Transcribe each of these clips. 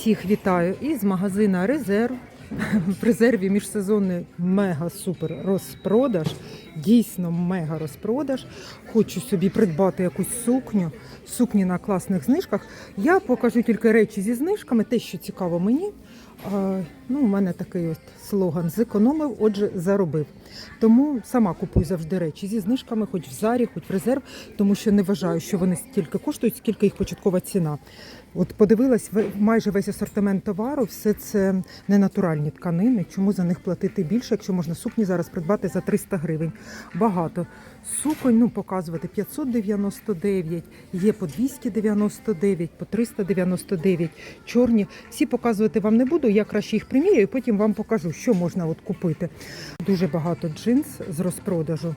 Всіх вітаю із магазина Резерв. В резерві міжсезонний мега-супер розпродаж. Дійсно мега розпродаж. Хочу собі придбати якусь сукню. Сукні на класних знижках. Я покажу тільки речі зі знижками, те, що цікаво мені. Ну, у мене такий от слоган зекономив, отже, заробив. Тому сама купую завжди речі зі знижками, хоч в зарі, хоч в резерв, тому що не вважаю, що вони стільки коштують, скільки їх початкова ціна. От подивилась майже весь асортимент товару, все це ненатуральні тканини. Чому за них платити більше, якщо можна сукні зараз придбати за 300 гривень? Багато. Суконь, ну показувати 599, є по 299, по 399, чорні. Всі показувати вам не буду, я краще їх приміряю, потім вам покажу, що можна от купити. Дуже багато джинс з розпродажу,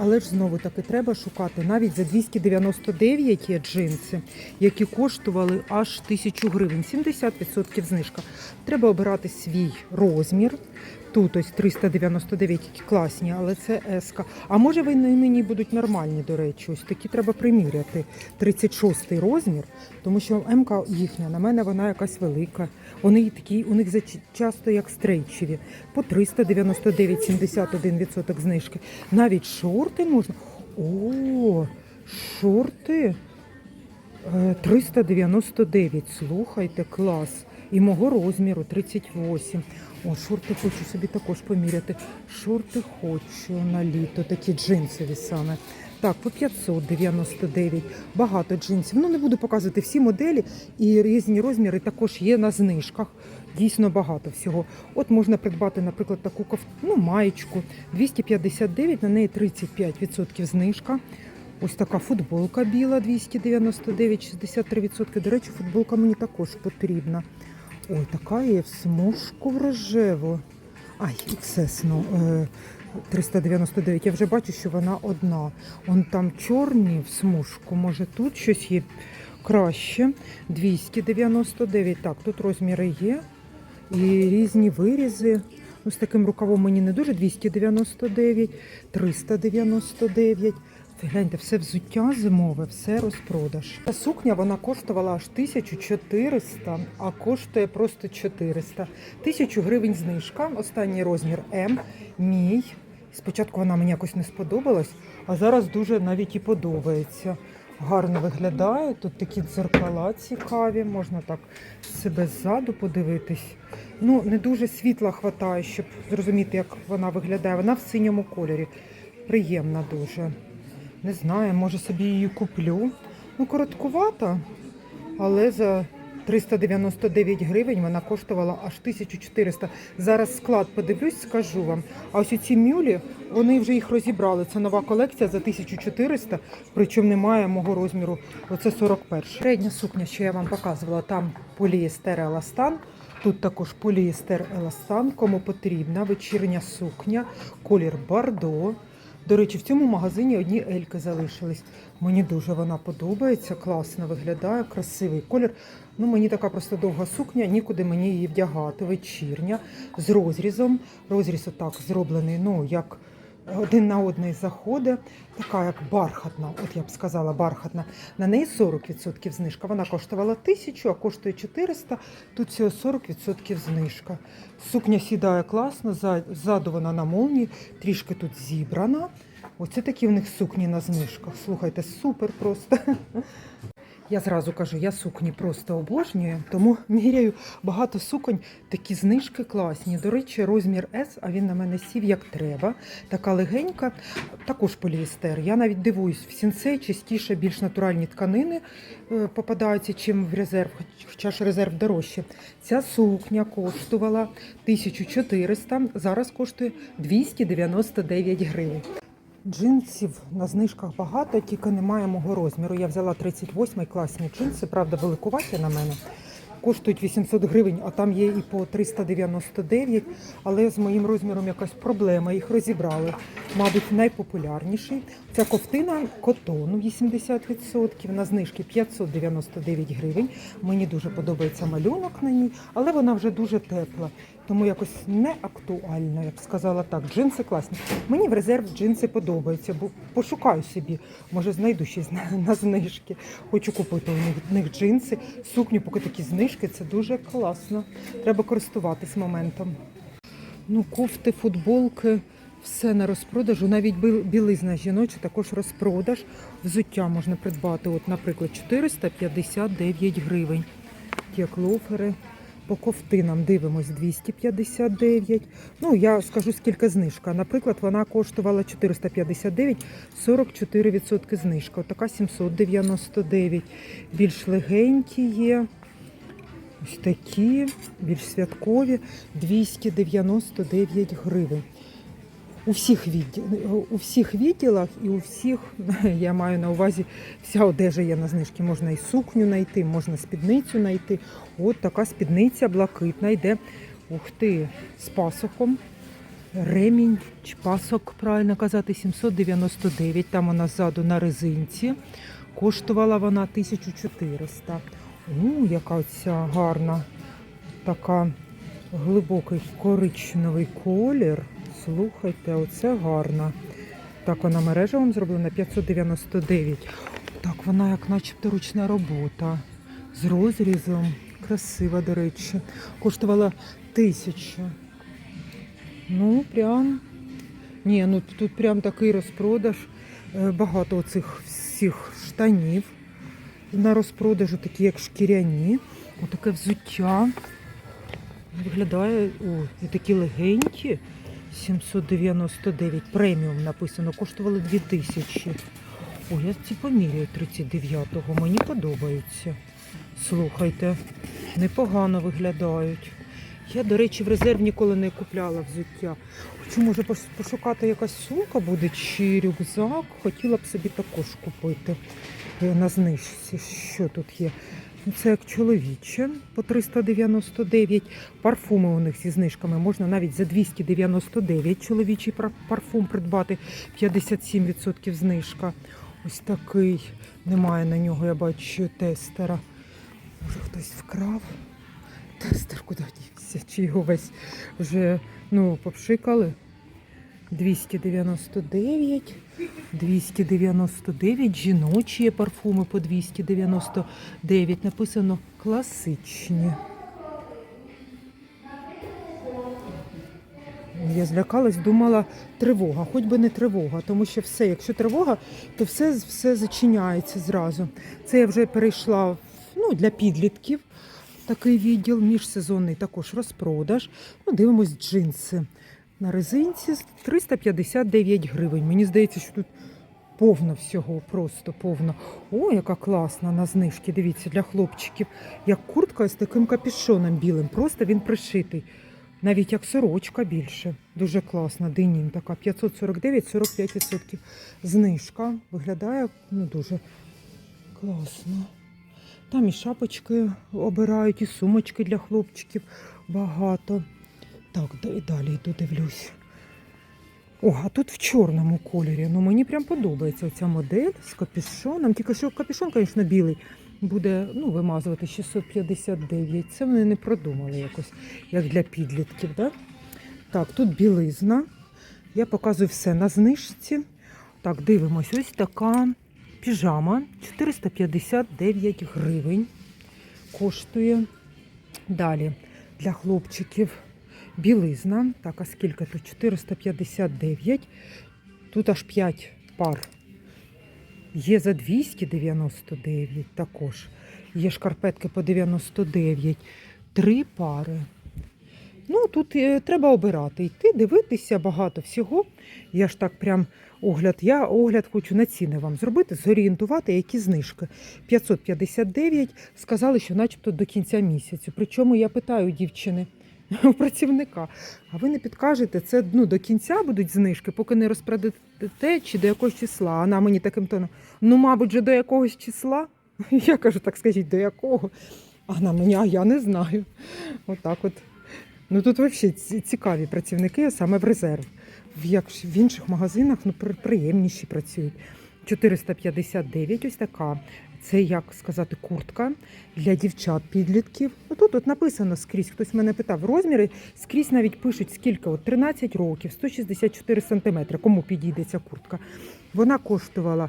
але ж знову таки треба шукати. Навіть за 299 є джинси, які коштували аж 1000 гривень, 70% знижка. Треба обирати свій розмір. Тут ось 399 які класні, але це еска. А може вони мені будуть нормальні, до речі, ось такі треба приміряти. 36 розмір, тому що МК їхня, на мене вона якась велика. Вони такі, у них часто як стрейчеві. По 399, 71% знижки. Навіть шорти можна. О, шорти. Е, 399, слухайте, клас. І мого розміру 38. О, шорти хочу собі також поміряти. Шорти хочу на літо, такі джинсові саме. Так, по 599. Багато джинсів. Ну, не буду показувати всі моделі і різні розміри також є на знижках. Дійсно багато всього. От можна придбати, наприклад, таку коф... ну, маєчку 259, на неї 35% знижка. Ось така футболка біла 299, 63%. До речі, футболка мені також потрібна. Ой, така є в смужку в рожеву. Ай, XS, ну, е, 399. Я вже бачу, що вона одна. Он там чорні в смужку. Може тут щось є краще. 299. Так, тут розміри є. І різні вирізи. Ну, з таким рукавом мені не дуже 299, 399. Гляньте, все взуття зимове, все розпродаж. Та сукня вона коштувала аж 1400, а коштує просто 400. 1000 гривень знижка. Останній розмір М. Мій. Спочатку вона мені якось не сподобалась, а зараз дуже навіть і подобається. Гарно виглядає. Тут такі дзеркала цікаві, можна так себе ззаду подивитись. Ну, не дуже світла хватає, щоб зрозуміти, як вона виглядає. Вона в синьому кольорі. Приємна дуже. Не знаю, може собі її куплю. Ну, короткувата, але за 399 гривень вона коштувала аж 1400. Зараз склад подивлюсь, скажу вам. А ось ці мюлі, вони вже їх розібрали. Це нова колекція за 1400, причому немає мого розміру. Оце 41. Середня сукня, що я вам показувала, там поліестер еластан. Тут також поліестер еластан, кому потрібна вечірня сукня, колір бардо. До речі, в цьому магазині одні ельки залишились. Мені дуже вона подобається, класно виглядає, красивий колір. Ну, мені така просто довга сукня, нікуди мені її вдягати. Вечірня з розрізом. Розріз отак зроблений, ну як один на одний заходить. Така як бархатна, от я б сказала, бархатна. На неї 40% знижка. Вона коштувала 1000, а коштує 400. Тут всього 40% знижка. Сукня сідає класно, за- ззаду вона на молнії, трішки тут зібрана. Оце такі в них сукні на знижках. Слухайте, супер просто. Я зразу кажу, я сукні просто обожнюю, тому міряю багато суконь, такі знижки класні. До речі, розмір S, а він на мене сів як треба. Така легенька, також поліестер. Я навіть дивуюсь, в сінцей частіше більш натуральні тканини е, попадаються, чим в резерв, хоча ж резерв дорожче. Ця сукня коштувала 1400, зараз коштує 299 гривень. Джинсів на знижках багато, тільки немає мого розміру. Я взяла 38 класні джинси, правда, великуваті на мене. Коштують 800 гривень, а там є і по 399, але з моїм розміром якась проблема, їх розібрали. Мабуть, найпопулярніший. Ця ковтина котону 80%, на знижки 599 гривень. Мені дуже подобається малюнок на ній, але вона вже дуже тепла. Тому якось не актуально, я б сказала так. Джинси класні. Мені в резерв джинси подобаються, бо пошукаю собі, може знайду щось на, на знижки. Хочу купити у них, них джинси, сукню, поки такі знижки, це дуже класно. Треба користуватись моментом. Ну, кофти, футболки, все на розпродажу. Навіть бі- білизна жіноча також розпродаж. Взуття можна придбати, от, наприклад, 459 гривень. Як лофери. По ковтинам дивимось 259. Ну, я скажу, скільки знижка. Наприклад, вона коштувала 459, 44% знижка. Отака 799. Більш легенькі є. Ось такі, більш святкові, 299 гривень. У всіх, відді... у всіх відділах і у всіх, я маю на увазі, вся одежа є на знижки. Можна і сукню знайти, можна спідницю знайти. От така спідниця блакитна йде. Ух ти, з пасоком. Ремінь чи пасок, правильно казати, 799. Там вона ззаду на резинці. Коштувала вона 1400. У, яка ця гарна, така глибокий коричневий колір. Слухайте, оце гарна. Так, вона мережевим зроблена 599. Так, вона як начебто ручна робота. З розрізом. Красива, до речі. Коштувала тисячу. Ну, прям. Ні, ну тут прям такий розпродаж. Е, Багато оцих всіх штанів на розпродажу, такі як шкіряні. Отаке взуття. Виглядає, о, і такі легенькі. 799 преміум написано, коштували 2000. О, я ці поміряю 39-го, мені подобаються. Слухайте, непогано виглядають. Я, до речі, в резерв ніколи не купляла взуття. Хочу, може, пошукати якась сумка буде чи рюкзак. Хотіла б собі також купити е, на знижці. Що тут є? Ну, Це як чоловіче по 399. Парфуми у них зі знижками можна навіть за 299 чоловічий парфум придбати 57% знижка. Ось такий. Немає на нього, я бачу, тестера. Може хтось вкрав. Тестер куди дівся? Чи його весь вже ну, попшикали? 299, 299, жіночі парфуми по 299. Написано класичні. Я злякалась, думала тривога, хоч би не тривога, тому що все, якщо тривога, то все, все зачиняється зразу. Це я вже перейшла ну, для підлітків. Такий відділ, міжсезонний також розпродаж. Ну, дивимось джинси. На резинці 359 гривень. Мені здається, що тут повно всього, просто повно. О, яка класна на знижки. Дивіться, для хлопчиків. Як куртка з таким капюшоном білим. Просто він пришитий. Навіть як сорочка більше. Дуже класна. Денім така. 549, 45% знижка. Виглядає ну, дуже класно. Там і шапочки обирають, і сумочки для хлопчиків багато. Так, і далі йду дивлюсь. О, а тут в чорному кольорі. Ну мені прям подобається ця модель з капюшоном. Тільки що капюшон, звісно, білий. Буде ну, вимазувати 659. Це вони не продумали якось, як для підлітків. Да? Так, тут білизна. Я показую все на знижці. Так, дивимось, ось така піжама 459 гривень коштує. Далі для хлопчиків білизна. Так, а скільки тут? 459. Тут аж 5 пар. Є за 299 також. Є шкарпетки по 99. Три пари. Ну, тут е, треба обирати, йти, дивитися багато всього. Я ж так прям огляд, я огляд хочу на ціни вам зробити, зорієнтувати, які знижки. 559 сказали, що начебто до кінця місяцю. Причому я питаю дівчини, у працівника, а ви не підкажете, це ну, до кінця будуть знижки, поки не розпродадете чи до якогось числа. А вона мені таким тоном, ну, мабуть, же до якогось числа. Я кажу, так скажіть, до якого? А вона мені, а я не знаю. Отак от. Ну тут взагалі цікаві працівники, а саме в резерв. Як, в інших магазинах ну, приємніші працюють. 459 ось така. Це, як сказати, куртка для дівчат-підлітків. Тут от написано скрізь, хтось мене питав, розміри скрізь навіть пишуть, скільки от 13 років, 164 сантиметри. Кому підійде ця куртка? Вона коштувала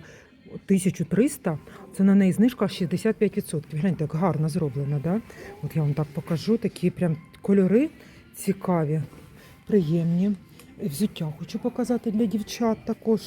1300, це на неї знижка 65%. Гляньте, як гарно зроблено, да? От я вам так покажу, такі прям кольори цікаві, приємні. Взуття хочу показати для дівчат також.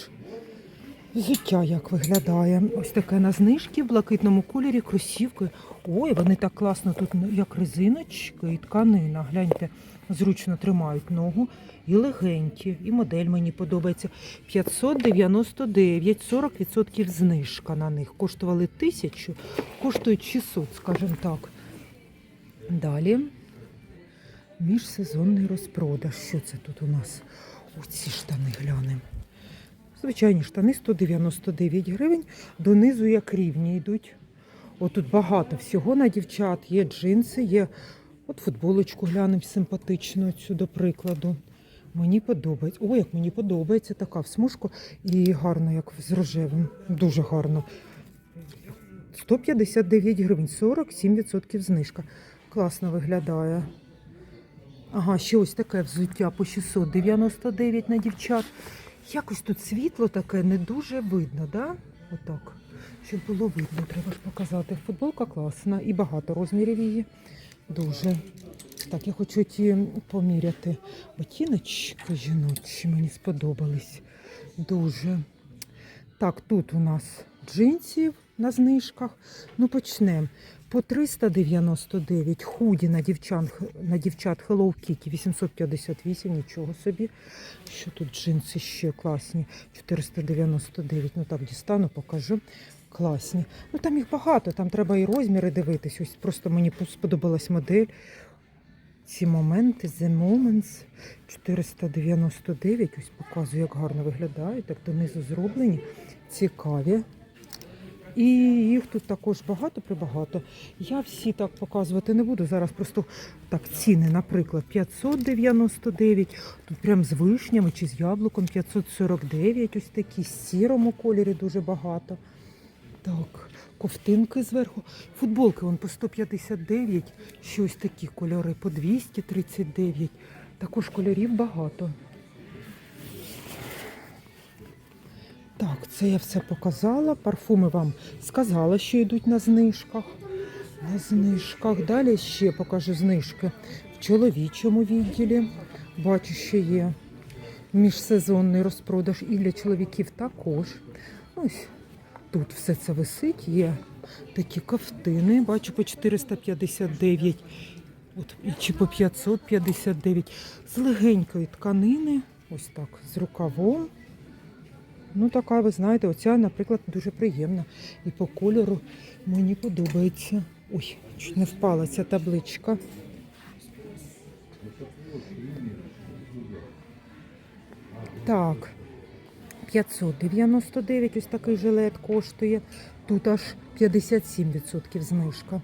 Взуття як виглядає. Ось таке на знижки в блакитному кольорі, кросівки. Ой, вони так класно тут ну, як резиночки і тканина. Гляньте, зручно тримають ногу і легенькі. І модель мені подобається. 599, 40% знижка на них. Коштували 1000, коштують 600, скажімо так. Далі міжсезонний розпродаж. Що це тут у нас? Оці штани глянемо. Звичайні штани 199 гривень, донизу як рівні йдуть. Отут багато всього на дівчат. Є джинси, є от футболочку глянемо симпатичну цю до прикладу. Мені подобається. О, як мені подобається така в смужку і гарно, як з рожевим. Дуже гарно. 159 гривень, 47% знижка. Класно виглядає. Ага, ще ось таке взуття по 699 на дівчат. Якось тут світло таке не дуже видно, да? Отак. Щоб було видно, треба ж показати. Футболка класна і багато розмірів її. Дуже. Так, я хочу ті поміряти. Ботиночки жіночі мені сподобались. Дуже. Так, тут у нас джинсів на знижках. Ну, почнемо. По 399 худі на дівчат, на дівчат Hello Kitty 858, нічого собі. Що тут джинси ще класні? 499. Ну так дістану, покажу. Класні. Ну там їх багато, там треба і розміри дивитись. Ось просто мені сподобалась модель. Ці моменти, The Moments 499. Ось показую, як гарно виглядають. Так донизу зроблені. Цікаві. І їх тут також багато прибагато. Я всі так показувати не буду. Зараз просто так ціни, наприклад, 599, тут прям з вишнями чи з яблуком 549, ось такі, з сірому кольорі дуже багато. Так, ковтинки зверху. Футболки вон по 159, ще ось такі кольори по 239. Також кольорів багато. Так, це я все показала. Парфуми вам сказала, що йдуть на знижках. На знижках. Далі ще покажу знижки в чоловічому відділі. Бачу, що є міжсезонний розпродаж і для чоловіків також. Ось тут все це висить. Є такі кафтини. Бачу по 459 от, чи по 559. З легенької тканини. Ось так, з рукавом. Ну, така, ви знаєте, оця, наприклад, дуже приємна. І по кольору мені подобається. Ой, чуть не впала ця табличка. Так, 599 ось такий жилет коштує. Тут аж 57% знижка.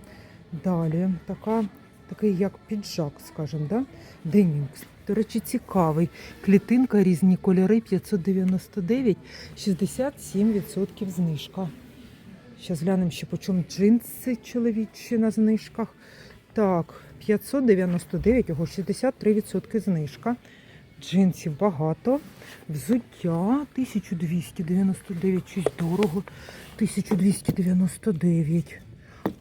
Далі така, такий як піджак, скажімо, да? Денюкс. До речі, цікавий. Клітинка, різні кольори 599, 67% знижка. Зараз глянемо ще по джинси чоловічі на знижках. Так, 599, ого, 63% знижка. Джинсів багато. Взуття 1299, щось дорого. 1299.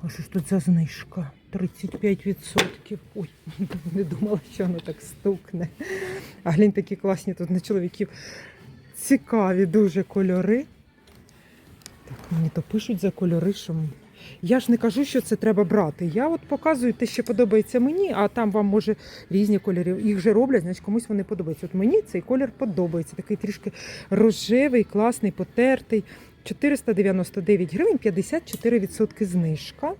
А що ж тут за знижка? 35%. Ой, не думала, що воно так стукне. А глянь, такі класні тут на чоловіків. Цікаві дуже кольори. Так, мені то пишуть за кольори, що я ж не кажу, що це треба брати. Я от показую те, що подобається мені, а там вам може різні кольори. Їх же роблять, значить комусь вони подобаються. От мені цей колір подобається. Такий трішки рожевий, класний, потертий. 499 гривень, 54% знижка.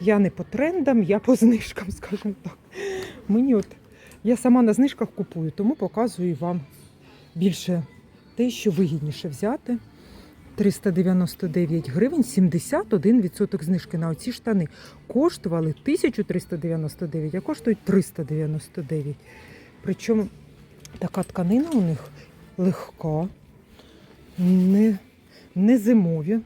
Я не по трендам, я по знижкам, скажімо так. Мені от я сама на знижках купую, тому показую вам більше те, що вигідніше взяти. 399 гривень, 71% знижки на оці штани. Коштували 1399, а коштують 399. Причому така тканина у них легка, не, не зимові.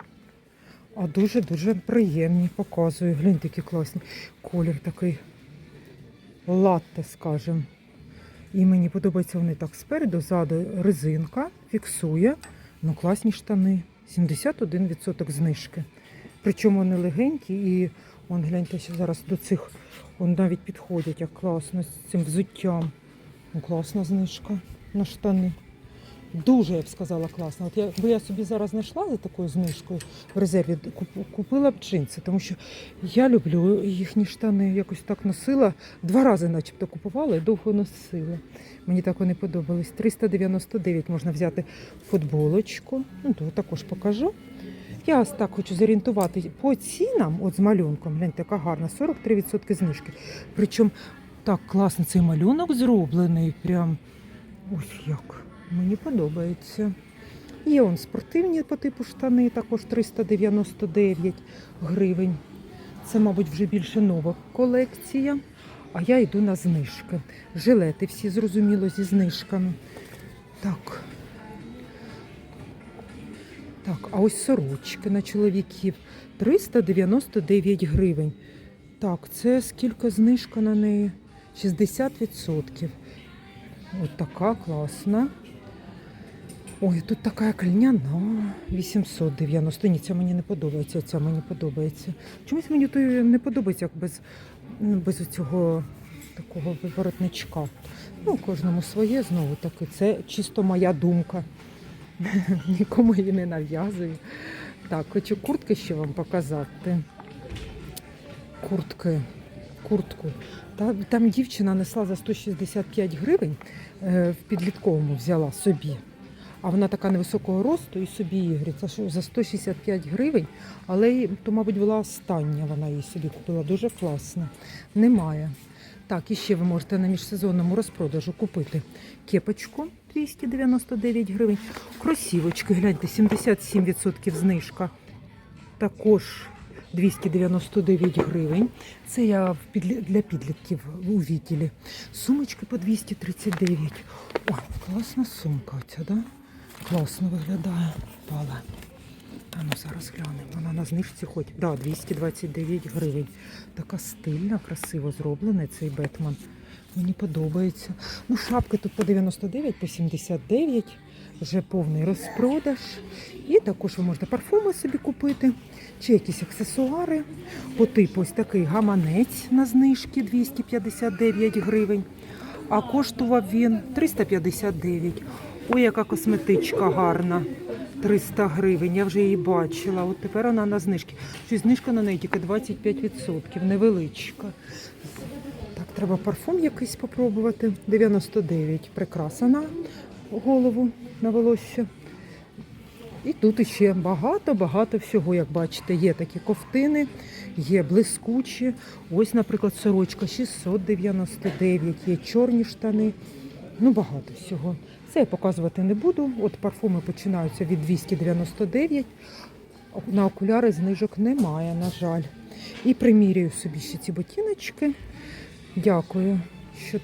А дуже-дуже приємні, показую. Гляньте, які класні. Колір такий латте, скажем. І мені подобається вони так спереду, ззаду резинка, фіксує. Ну, класні штани. 71% знижки. Причому вони легенькі і он, гляньте, що зараз до цих он навіть підходять, як класно з цим взуттям. Ну, класна знижка на штани. Дуже, я б сказала, класно. От якби я собі зараз знайшла за такою знижкою в резерві, купила б джинси, тому що я люблю їхні штани. Якось так носила. Два рази начебто купувала і довго носила. Мені так вони подобались. 399 можна взяти футболочку. Ну, то також покажу. Я ось так хочу зорієнтувати по цінам, от з малюнком, гляньте, яка гарна, 43% знижки. Причому так класно цей малюнок зроблений. Прям ось як. Мені подобається. Є он спортивні по типу штани, також 399 гривень. Це, мабуть, вже більше нова колекція. А я йду на знижки. Жилети всі зрозуміло зі знижками. Так. Так, а ось сорочки на чоловіків 399 гривень. Так, це скільки знижка на неї? 60%. От така класна. Ой, тут така кальняна. 890. Ні, ця мені не подобається. Ця мені подобається. Чомусь мені то не подобається як без, без цього такого воротничка. Ну, кожному своє знову таки. Це чисто моя думка. Нікому її не нав'язую. Так, хочу куртки ще вам показати. Куртки. Куртку. Та, там дівчина несла за 165 гривень, е, в підлітковому взяла собі. А вона така невисокого росту і собі говорить, «Це що, за 165 гривень, але то, мабуть, була остання, вона її собі купила. Дуже класно. Немає. Так, і ще ви можете на міжсезонному розпродажу купити кепочку 299 гривень. Кросівочки, гляньте, 77% знижка. Також 299 гривень. Це я для підлітків у відділі. Сумочки по 239. Ой, класна сумка оця, да? Класно виглядає. Пала. А ну зараз глянемо. Вона на знижці хоч. Да, 229 гривень. Така стильна, красиво зроблена цей Бетман. Мені подобається. Ну, шапки тут по 99, по 79. Вже повний розпродаж. І також ви можете парфуми собі купити, чи якісь аксесуари. По типу ось такий гаманець на знижки 259 гривень. А коштував він 359. Ой, яка косметичка гарна. 300 гривень, я вже її бачила. От тепер вона на знижки. Щось знижка на неї тільки 25%, невеличка. Так, треба парфум якийсь спробувати. 99 прикраса на голову, на волосся. І тут іще багато-багато всього, як бачите, є такі ковтини, є блискучі. Ось, наприклад, сорочка 699, є чорні штани. Ну, багато всього. Це я показувати не буду. От парфуми починаються від 299. На окуляри знижок немає, на жаль. І примірюю собі ще ці ботиночки. Дякую. Що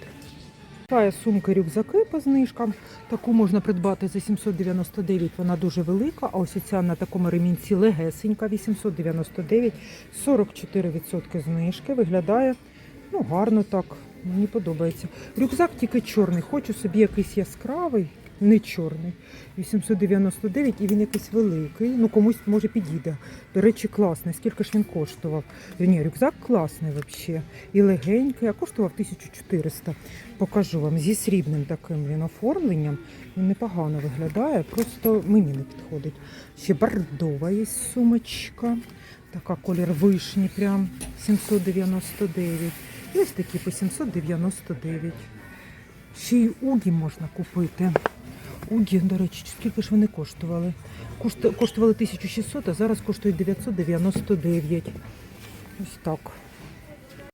Тая сумка рюкзаки по знижкам. Таку можна придбати за 799, вона дуже велика. А ось ця на такому ремінці легесенька, 899, 44% знижки. Виглядає ну, гарно так. Мені подобається. Рюкзак тільки чорний. Хочу собі якийсь яскравий, не чорний. 899 і він якийсь великий. Ну комусь може підійде. До речі, класний. Скільки ж він коштував? Ні, рюкзак класний взагалі. І легенький, а коштував 1400. Покажу вам зі срібним таким він оформленням. Він непогано виглядає, просто мені не підходить. Ще бордова є сумочка. Така колір вишні, прям 799. І ось такі по 799. Ще й угі можна купити. Угі, до речі, скільки ж вони коштували? Кошт- Коштували 1600, а зараз коштують 999. Ось так.